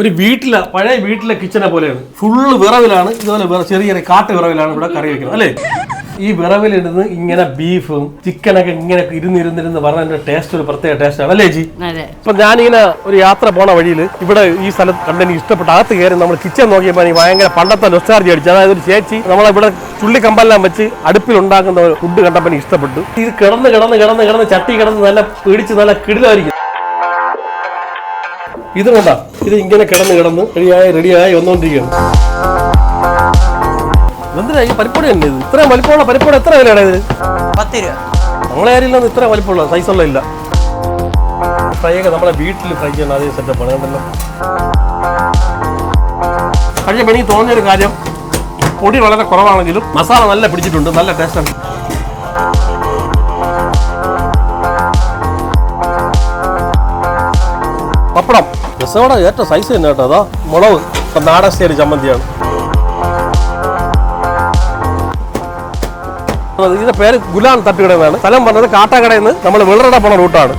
ഒരു വീട്ടിലെ പഴയ വീട്ടിലെ കിച്ചനെ പോലെയാണ്. ഫുള്ള് വിറവിലാണ് ഇതുപോലെ ചെറിയ ചെറിയ കാട്ട് വിറവിലാണ് ഇവിടെ കറി വെക്കുന്നത് അല്ലേ? ഈ വിറവിലിരുന്ന് ഇങ്ങനെ ബീഫും ചിക്കനൊക്കെ ഇങ്ങനെ ഇരുന്നിരുന്നിരുന്ന് പറഞ്ഞതിന്റെ ടേസ്റ്റ് ഒരു പ്രത്യേക ടേസ്റ്റ് ആണ് അല്ലേ ജി? ഇപ്പൊ ഞാനിങ്ങനെ ഒരു യാത്ര പോണ വഴിയിൽ ഇവിടെ ഈ സ്ഥലത്ത് കണ്ട് എനിക്ക് ഇഷ്ടപ്പെട്ട അകത്ത് കയറി നമ്മൾ കിച്ചൺ നോക്കിയപ്പോൾ എനിക്ക് ഭയങ്കര പണ്ടത്തെ നൊസ്റ്റാർജി അടിച്ചു. അതായത് ഒരു ചേച്ചി നമ്മളെ ഇവിടെ ചുള്ളിക്കമ്പെല്ലാം വെച്ച് അടുപ്പിൽ ഉണ്ടാക്കുന്ന ഫുഡ് കണ്ടപ്പോൾ എനിക്ക് ഇഷ്ടപ്പെട്ടു. ഇത് കിടന്ന് കിടന്ന് കിടന്ന് കിടന്ന് ചട്ടി കിടന്ന് നല്ല പിടിച്ച് നല്ല കിടിലായിരിക്കും. ഇത് കൊണ്ടാ ഇത് ഇങ്ങനെ കിടന്ന് കിടന്ന് റെഡിയായി റെഡിയായി വന്നുകൊണ്ടിരിക്കുകയാണ് എന്തിനാ ഈ പരിപ്പുട തന്നെ ഇത്? ഇത്രയും വലിപ്പമുള്ള പരിപ്പുട എത്ര വിലയാണ് ഇത്? പത്ത് രൂപ നമ്മളെ ആരും ഇത്ര വലിപ്പമുള്ള സൈസുള്ള ഇല്ല. ഫ്രൈ ഒക്കെ നമ്മളെ വീട്ടിൽ ഫ്രൈ ചെയ്യുന്ന അതേ സെറ്റപ്പ് ആണ് കണ്ടല്ലോ. പക്ഷേ എനിക്ക് തോന്നിയൊരു കാര്യം പൊടി വളരെ കുറവാണെങ്കിലും മസാല നല്ല പിടിച്ചിട്ടുണ്ട് നല്ല ടേസ്റ്റ് ടേസ്റ്റാണ് പപ്പടം. രസവട ഏറ്റവും സൈസ് തന്നെ കേട്ടോ അതാ മുളക്. ഇപ്പം നാടൻ സ്റ്റൈൽ ചമ്മന്തിയാണ്. ഇതിന്റെ പേര് ഗുലാൻ തട്ടുകട എന്നാണ്. സ്ഥലം പറഞ്ഞത് കാട്ടാക്കടയിൽ നിന്ന് നമ്മൾ വെള്ളറട പോണ റൂട്ടാണ്